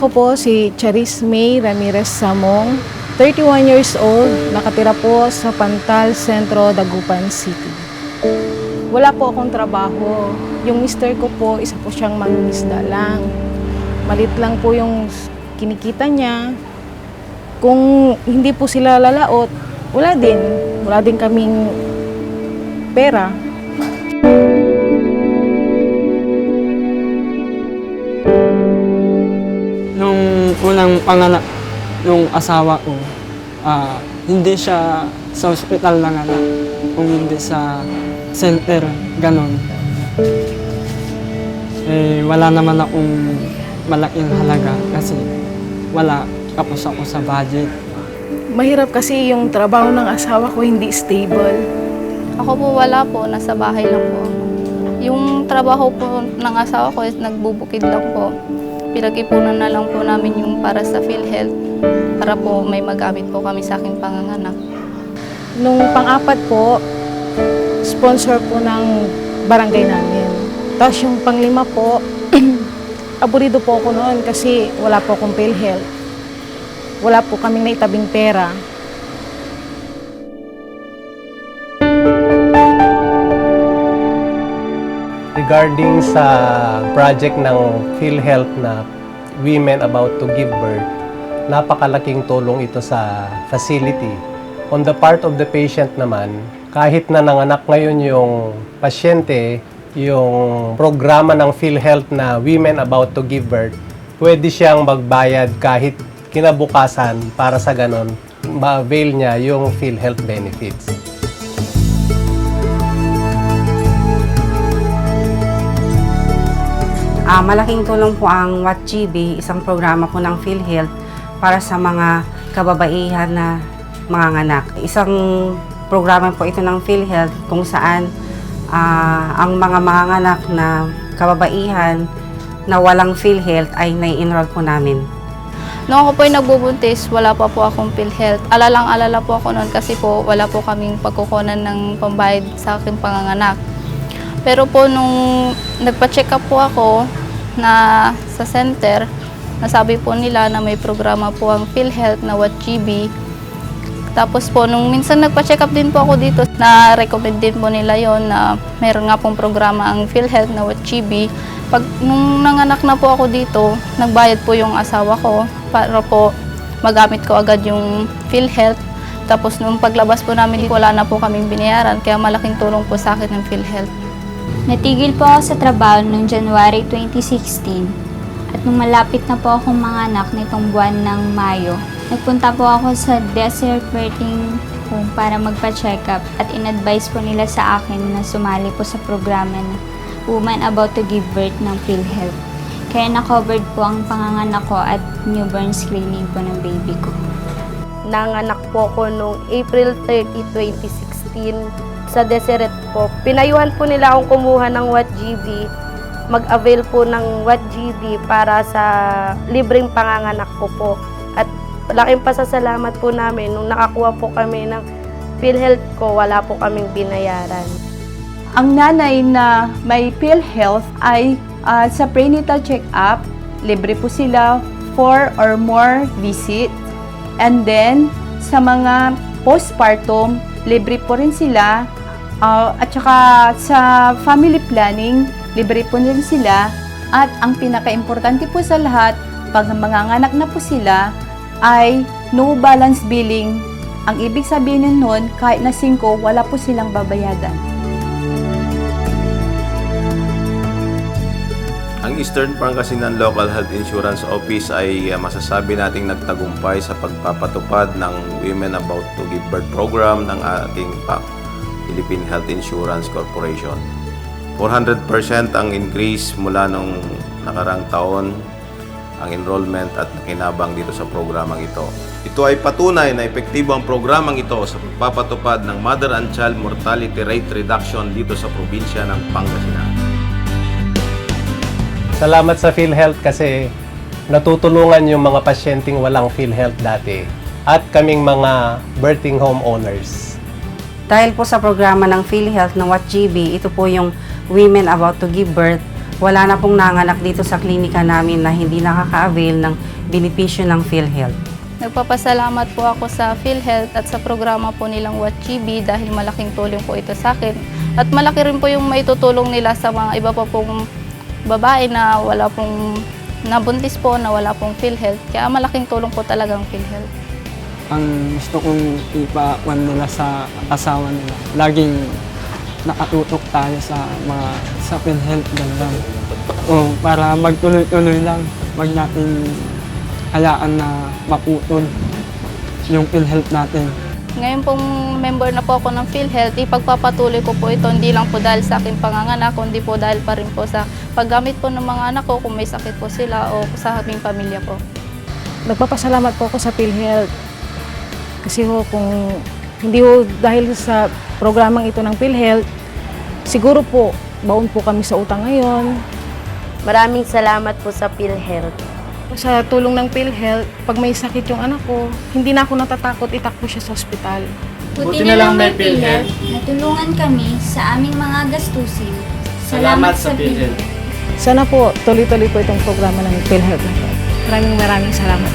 Ako po si Charis May Ramirez Samong, 31 years old, nakatira po sa Pantal Centro, Dagupan City. Wala po akong trabaho. Yung mister ko po, isa po siyang mangingisda lang. Malit lang po yung kinikita niya. Kung hindi po sila lalaot, wala din. Wala din kaming pera. Nung unang panganak nung asawa ko, ah, hindi siya sa ospital nanganak, kung hindi sa center, ganon. Eh, wala naman akong malaking halaga kasi wala kapos ako sa budget. Mahirap kasi yung trabaho ng asawa ko hindi stable. Ako po wala po, nasa bahay lang po. Yung trabaho po ng asawa ko is nagbubukid lang po. Pinag-ipunan na lang po namin yung para sa PhilHealth para po may magamit po kami sa aking panganganak. Nung pang-apat po, sponsor po ng barangay namin. Tapos yung panglima po, aburido po ako noon kasi wala po akong PhilHealth. Wala po kaming naitabing pera. Regarding sa project ng PhilHealth na Women About to Give Birth, napakalaking tulong ito sa facility. On the part of the patient naman, kahit na nanganak ngayon yung pasyente, yung programa ng PhilHealth na Women About to Give Birth, pwede siyang magbayad kahit kinabukasan para sa ganon, ma-avail niya yung PhilHealth benefits. Ah, malaking tulong po ang WatchGB, isang programa po ng PhilHealth para sa mga kababaihan na manganganak. Isang programa po ito ng PhilHealth kung saan ah, ang mga manganganak na kababaihan na walang PhilHealth ay nai-enroll po namin. Noong ako po ay nagbubuntis, wala pa po akong PhilHealth. Alalang-alala po ako noon kasi po wala po kaming pagkukunan ng pambayad sa aking panganganak. Pero po nung nagpa-check up po ako na sa center, nasabi po nila na may programa po ang PhilHealth na WatchGB. Tapos po, nung minsan nagpa-check up din po ako dito, na-recommend din po nila yon na meron nga pong programa ang PhilHealth na WatchGB. Pag nung nanganak na po ako dito, nagbayad po yung asawa ko para po magamit ko agad yung PhilHealth. Tapos nung paglabas po namin, wala na po kaming binayaran, kaya malaking tulong po sa akin ng PhilHealth. Natigil po ako sa trabaho noong January 2016 at nung malapit na po akong manganak nitong buwan ng Mayo, nagpunta po ako sa Desert Birthing Home para magpa-check up at in-advise po nila sa akin na sumali po sa programa na Woman About to Give Birth ng PhilHealth. Kaya na-covered po ang panganganak ko at newborn screening po ng baby ko. Nanganak po ko noong April 30, 2016 sa Deseret po. Pinayuhan po nila akong kumuha ng WatchGB. Mag-avail po ng WatchGB para sa libreng panganganak ko po. At laking pasasalamat po namin nung nakakuha po kami ng PhilHealth ko, wala po kaming binayaran. Ang nanay na may PhilHealth ay ah, sa prenatal check-up, libre po sila 4 or more visit. And then, sa mga postpartum, libre po rin sila. Ah, at saka sa family planning, libre po rin sila. At ang pinaka-importante po sa lahat, pag manganganak na po sila, ay no balance billing. Ang ibig sabihin nun, kahit na 5, wala po silang babayadan. Ang Eastern Pangasinan Local Health Insurance Office ay uh, masasabi nating nagtagumpay sa pagpapatupad ng Women About to Give Birth program ng ating PAC, Philippine Health Insurance Corporation. 400% ang increase mula nung nakarang taon ang enrollment at nakinabang dito sa programang ito. Ito ay patunay na epektibo ang programang ito sa pagpapatupad ng Mother and Child Mortality Rate Reduction dito sa probinsya ng Pangasinan. Salamat sa PhilHealth kasi natutulungan yung mga pasyenteng walang PhilHealth dati at kaming mga birthing home owners. Dahil po sa programa ng PhilHealth ng WatchGB, ito po yung Women About to Give Birth, wala na pong nanganak dito sa klinika namin na hindi nakaka-avail ng benepisyo ng PhilHealth. Nagpapasalamat po ako sa PhilHealth at sa programa po nilang WatchGB dahil malaking tulong po ito sa akin. At malaki rin po yung maitutulong nila sa mga iba pa pong babae na wala pong nabuntis po, na wala pong PhilHealth. Kaya malaking tulong po talagang PhilHealth. Ang gusto kong ipawan nila sa asawa nila, laging nakatutok tayo sa mga sa PhilHealth ganyan. O para magtuloy-tuloy lang, wag natin hayaan na maputol yung PhilHealth natin. Ngayon pong member na po ako ng PhilHealth, ipagpapatuloy ko po ito hindi lang po dahil sa aking panganganak, kundi po dahil pa rin po sa paggamit po ng mga anak ko kung may sakit po sila o sa aming pamilya po. Nagpapasalamat po ako sa PhilHealth. Kasi ho, kung hindi ho dahil sa programang ito ng PhilHealth, siguro po, baon po kami sa utang ngayon. Maraming salamat po sa PhilHealth. Sa tulong ng PhilHealth, pag may sakit yung anak ko, hindi na ako natatakot itakbo siya sa ospital. Buti na lang may PhilHealth. Natulungan kami sa aming mga gastusin. Salamat, sa PhilHealth. Sana po, tuloy-tuloy po itong programa ng PhilHealth. Maraming maraming salamat.